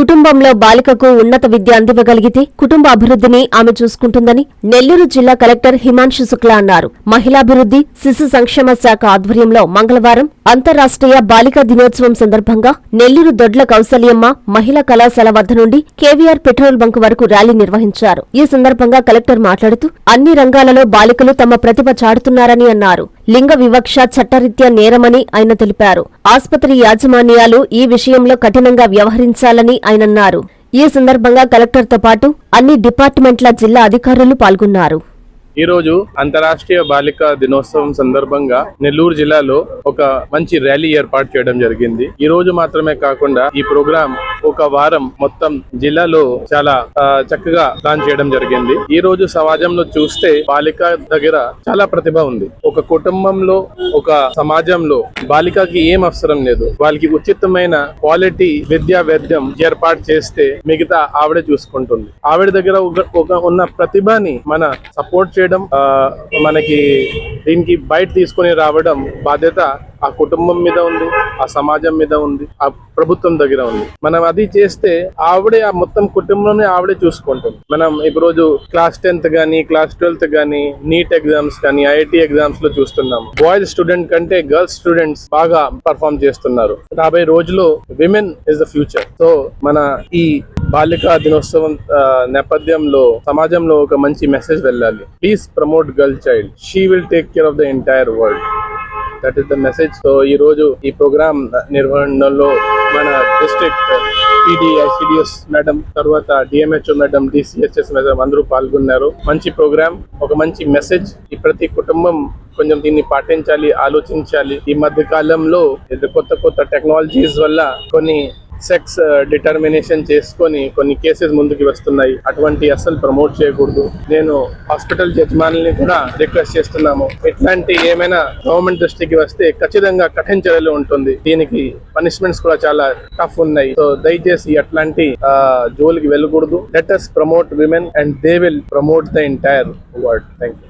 కుటుంబంలో బాలికకు ఉన్నత విద్య అందివ్వగలిగితే కుటుంబ అభివృద్ధిని ఆమె చూసుకుంటుందని నెల్లూరు జిల్లా కలెక్టర్ హిమాంశు శుక్లా అన్నారు. మహిళాభివృద్ధి శిశు సంక్షేమ శాఖ ఆధ్వర్యంలో మంగళవారం అంతర్రాష్ట్రీయ బాలికా దినోత్సవం సందర్భంగా నెల్లూరు దొడ్ల కౌసల్యమ్మ మహిళా కళాశాల వద్ద నుండి కేవీఆర్ పెట్రోల్ బంక్ వరకు ర్యాలీ నిర్వహించారు. ఈ సందర్భంగా కలెక్టర్ మాట్లాడుతూ అన్ని రంగాలలో బాలికలు తమ ప్రతిభ చాటుతున్నారని అన్నారు. లింగ వివక్ష చట్టరీత్యా నేరమని ఆయన తెలిపారు. ఆసుపత్రి యాజమాన్యాలు ఈ విషయంలో కఠినంగా వ్యవహరించాలని ఆయనన్నారు ఈ సందర్భంగా కలెక్టర్తో పాటు అన్ని డిపార్ట్మెంట్ల జిల్లా అధికారులు పాల్గొన్నారు. ఈ రోజు అంతరాష్ట్రీయ బాలికా దినోత్సవం సందర్భంగా నెల్లూరు జిల్లాలో ఒక మంచి ర్యాలీ ఏర్పాటు చేయడం జరిగింది. ఈ రోజు మాత్రమే కాకుండా ఈ ప్రోగ్రాం ఒక వారం మొత్తం జిల్లాలో చాలా చక్కగా ప్లాన్ చేయడం జరిగింది. ఈ రోజు సమాజంలో చూస్తే బాలిక దగ్గర చాలా ప్రతిభ ఉంది. ఒక కుటుంబంలో ఒక సమాజంలో బాలికకి ఏం అవసరం లేదు. వాళ్ళకి ఉచితమైన క్వాలిటీ విద్యా వేద్యం ఏర్పాటు చేస్తే మిగతా ఆవిడ చూసుకుంటుంది. ఆవిడ దగ్గర ఒక- ఒక ఉన్న ప్రతిభని మన సపోర్ట్ చేయడం మనకి దీనికి బయట తీసుకొని రావడం బాధ్యత ఆ కుటుంబం మీద ఉంది ఆ సమాజం మీద ఉంది ఆ ప్రభుత్వం దగ్గర ఉంది. మనం అది చేస్తే ఆవిడే ఆ మొత్తం కుటుంబంలోనే ఆవిడే చూసుకుంటుంది. మనం ఇప్పుడు రోజు క్లాస్ టెన్త్ కానీ క్లాస్ ట్వెల్త్ కానీ నీట్ ఎగ్జామ్స్ కానీ ఐఐటి ఎగ్జామ్స్లో చూస్తున్నాం బాయ్స్ స్టూడెంట్ కంటే గర్ల్స్ స్టూడెంట్స్ బాగా పర్ఫామ్ చేస్తున్నారు. రాబోయే రోజులో women is the future. So మన ఈ బాలికా దినోత్సవం నేపథ్యంలో సమాజంలో ఒక మంచి మెసేజ్ వెళ్ళాలి. Please promote girl child she will take care of the entire world that is the message so ఈ రోజు ఈ ప్రోగ్రామ్ నిర్వహణలో మన డిస్ట్రిక్ట్ పిడిఐసిడిఎస్ మేడం తర్వాత డిఎంహెచ్ఓ మేడం డిసిహెచ్ఎస్ మేడం అందరూ పాల్గొన్నారు. మంచి ప్రోగ్రామ్ ఒక మంచి మెసేజ్ ఈ ప్రతి కుటుంబం కొంచెం దీన్ని పాటించాలి ఆలోచించాలి. ఈ మధ్య కాలంలో కొత్త కొత్త టెక్నాలజీస్ వల్ల కొన్ని సెక్స్ డిటర్మినేషన్ uh, చేసుకొని కొన్ని కేసెస్ ముందుకు వస్తున్నాయి. అటువంటి అస్సలు ప్రమోట్ చేయకూడదు. నేను హాస్పిటల్ యజమానుల్ని కూడా రిక్వెస్ట్ చేస్తున్నాము. ఇట్లాంటి ఏమైనా గవర్నమెంట్ దృష్టికి వస్తే ఖచ్చితంగా కఠిన చర్యలు ఉంటుంది. దీనికి పనిష్మెంట్స్ కూడా చాలా టఫ్ ఉన్నాయి. సో దయచేసి అట్లాంటి జోలికి వెళ్ళకూడదు. Let us promote women and they will promote the entire world thank you